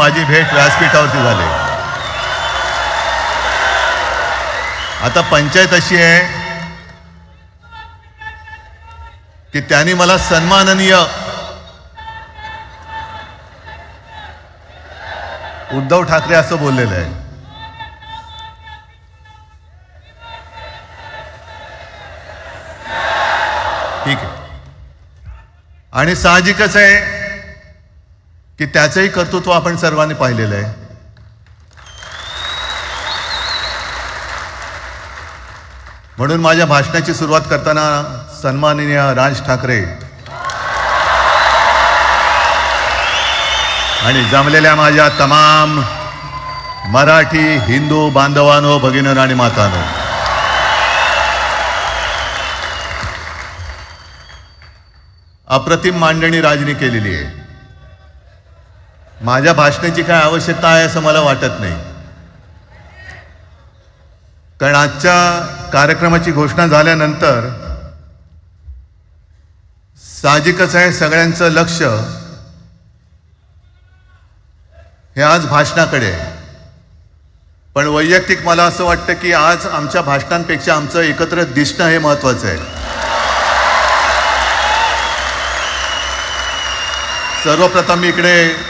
माझी भेट व्यासपीठावरती झाली. आता पंचायत अशी आहे की त्यांनी मला सन्माननीय उद्धव ठाकरे असं बोललेलं आहे. ठीक आहे. आणि साहजिकच आहे की त्याचंही कर्तृत्व आपण सर्वांनी पाहिलेलं आहे. म्हणून माझ्या भाषणाची सुरुवात करताना सन्माननीय राज ठाकरे आणि जमलेल्या माझ्या तमाम मराठी हिंदू बांधवानो भगिनीनो आणि मातानो. अप्रतिम मांडणी राजनी केलेली आहे. माझ्या भाषणाची काय आवश्यकता आहे असं मला वाटत नाही. कारण आजच्या कार्यक्रमाची घोषणा झाल्यानंतर साहजिकच आहे सगळ्यांचं लक्ष हे आज भाषणाकडे आहे. पण वैयक्तिक मला असं वाटतं की आज आमच्या भाषणांपेक्षा आमचं एकत्र दिसणं हे महत्वाचं आहे. सर्वप्रथम इकडे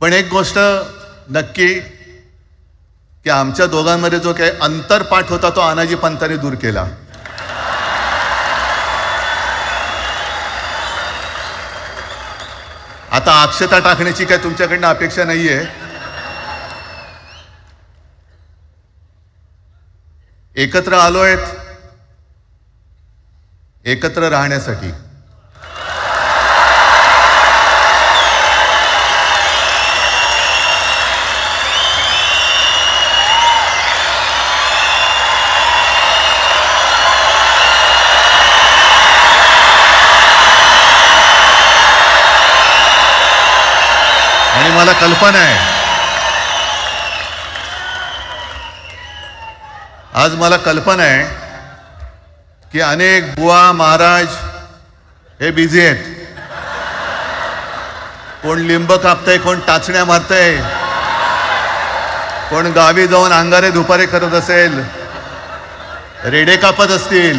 पण एक गोष्ट नक्की की आमच्या दोघांमध्ये जो काही अंतरपाठ होता तो अनाजी पंताने दूर केला. आता अक्षता टाकण्याची काय तुमच्याकडनं अपेक्षा नाहीये. एकत्र आलोयत एकत्र राहण्यासाठी. आणि मला कल्पना आहे. आज मला कल्पना आहे की अनेक बुवा महाराज हे बिझी आहेत. कोण लिंब कापतंय कोण टाचण्या मारतंय कोण गावी जाऊन अंगारे दुपारे करत असेल रेडे कापत असतील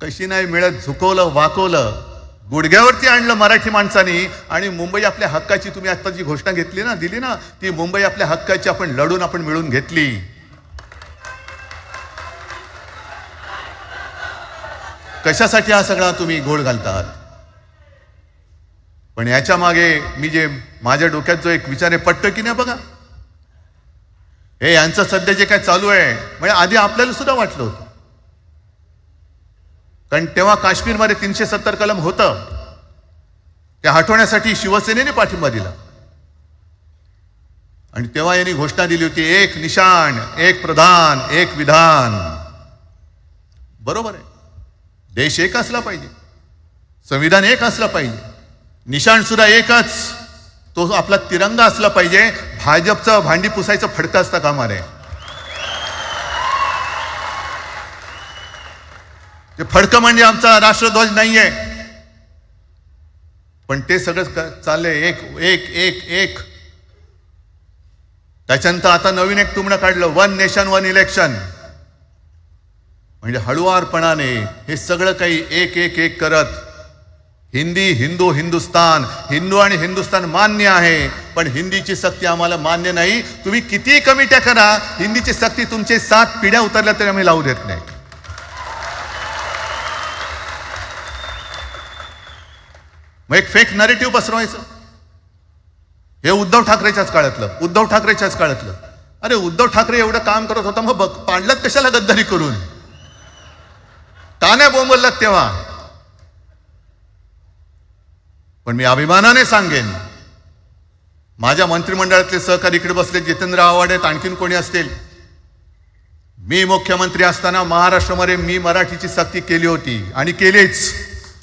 कशी नाही मिळत झुकवलं वाकवलं गुडघ्यावरती आणलं मराठी माणसानी आणि मुंबई आपल्या हक्काची तुम्ही आता जी घोषणा घेतली ना दिली ना ती मुंबई आपल्या हक्काची आपण लढून आपण मिळून घेतली. कशासाठी हा सगळा तुम्ही घोळ घालतात? पण याच्या मागे मी जे माझ्या डोक्यात जो एक विचार आहे पटतं की नाही बघा? हे यांचं सध्या जे काय चालू आहे म्हणजे आधी आपल्याला सुद्धा वाटलं होतं. कारण तेव्हा काश्मीरमध्ये तीनशे सत्तर कलम होतं. ते हटवण्यासाठी शिवसेनेने पाठिंबा दिला. आणि तेव्हा यांनी घोषणा दिली होती एक निशाण एक प्रधान एक विधान. बरोबर आहे. देश एक असला पाहिजे. संविधान एक असला पाहिजे. निशाण सुद्धा एकच. तो आपला तिरंगा असला पाहिजे. भाजपचं भांडी पुसायचं फडकं असतं कामा नये ते फडकं म्हणजे आमचा राष्ट्रध्वज नाहीये. पण ते सगळं चाललंय. एक एक एक एक. त्याच्यानंतर आता नवीन एक तुमणं काढलं. वन नेशन वन इलेक्शन म्हणजे हळुवारपणाने हे सगळं काही एक एक एक करत. हिंदी हिंदू हिंदुस्तान. हिंदू आणि हिंदुस्तान मान्य आहे. पण हिंदीची सक्ती आम्हाला मान्य नाही. तुम्ही किती कमिट्या करा हिंदीची सक्ती तुमचे सात पिढ्या उतरल्या तरी आम्ही लावू देत नाही. मग एक फेक नरेटिव्ह पसरवायचं. हे उद्धव ठाकरेच्याच काळातलं उद्धव ठाकरेच्याच काळातलं. अरे उद्धव ठाकरे एवढं काम करत होता मग बघ पाडलात कशाला गद्दारी करून? तान्या बोंबललात तेव्हा. पण मी अभिमानाने सांगेन माझ्या मंत्रिमंडळातले सहकारी इकडे बसले जितेंद्र आव्हाड आहेत आणखीन कोणी असतील? मी मुख्यमंत्री असताना महाराष्ट्रामध्ये मी मराठीची सक्ती केली होती आणि केलीच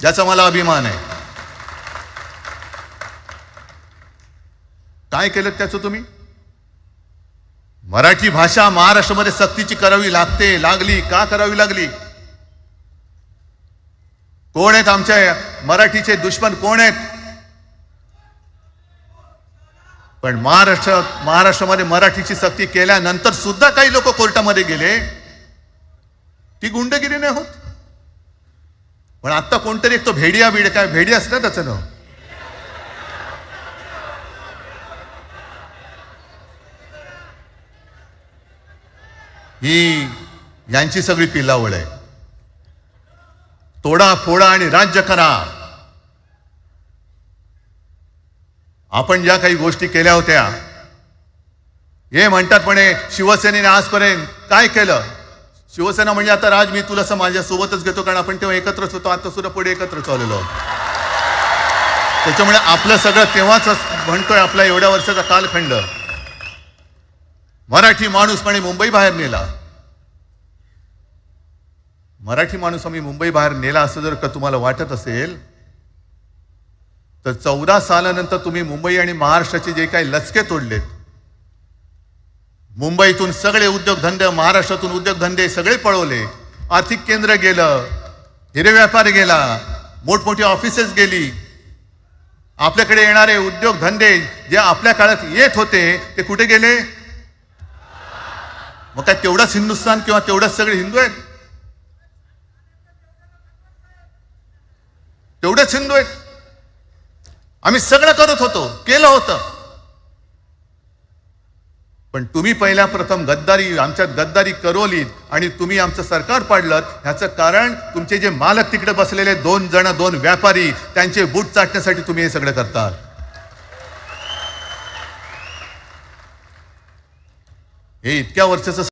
ज्याचा मला अभिमान आहे. काय केलं त्याचं तुम्ही? मराठी भाषा महाराष्ट्रामध्ये सक्तीची करावी लागते लागली. का करावी लागली? कोण आहेत आमच्या मराठीचे दुश्मन? कोण आहेत? पण महाराष्ट्र महाराष्ट्रामध्ये मराठीची सक्ती केल्यानंतर सुद्धा काही लोक कोर्टामध्ये गेले. ती गुंडगिरी नाही होत. पण आता कोणतरी एक तो भेडिया बीड काय भेडिया असतं त्याचं नाव. ही यांची सगळी पिलावळ आहे. तोडा फोडा आणि राज्य करा. आपण ज्या काही गोष्टी केल्या होत्या हे म्हणतात म्हणे शिवसेनेने आजपर्यंत काय केलं? शिवसेना म्हणजे आता राज मी तुला असं माझ्या सोबतच घेतो कारण आपण तेव्हा एकत्रच होतो आता सुद्धा पुढे एकत्र चाललेलो त्याच्यामुळे आपलं सगळं तेव्हाच म्हणतोय आपला एवढ्या वर्षाचा कालखंड. मराठी माणूस मुंबई बाहेर नेला. मराठी माणूस आम्ही मुंबई बाहेर नेला असं जर का तुम्हाला वाटत असेल तर चौदा सालानंतर तुम्ही मुंबई आणि महाराष्ट्राचे जे काही लचके तोडलेत मुंबईतून सगळे उद्योगधंदे महाराष्ट्रातून उद्योगधंदे सगळे पळवले आर्थिक केंद्र गेलं हिरे व्यापार गेला मोठमोठी ऑफिसेस गेली आपल्याकडे येणारे उद्योगधंदे जे आपल्या काळात येत होते ते कुठे गेले? मग काय तेवढंच हिंदुस्थान किंवा तेवढंच सगळे हिंदू आहेत? तेवढेच हिंदू आहेत. आम्ही सगळं करत होतो केलं होतं. पण तुम्ही पहिल्या प्रथम गद्दारी आमच्यात गद्दारी करवलीत आणि तुम्ही आमचं सरकार पाडलं ह्याचं कारण तुमचे जे मालक तिकडे बसलेले दोन जण दोन व्यापारी त्यांचे बूट चाटण्यासाठी तुम्ही हे सगळं करतात हे इतक्या वर्षाचं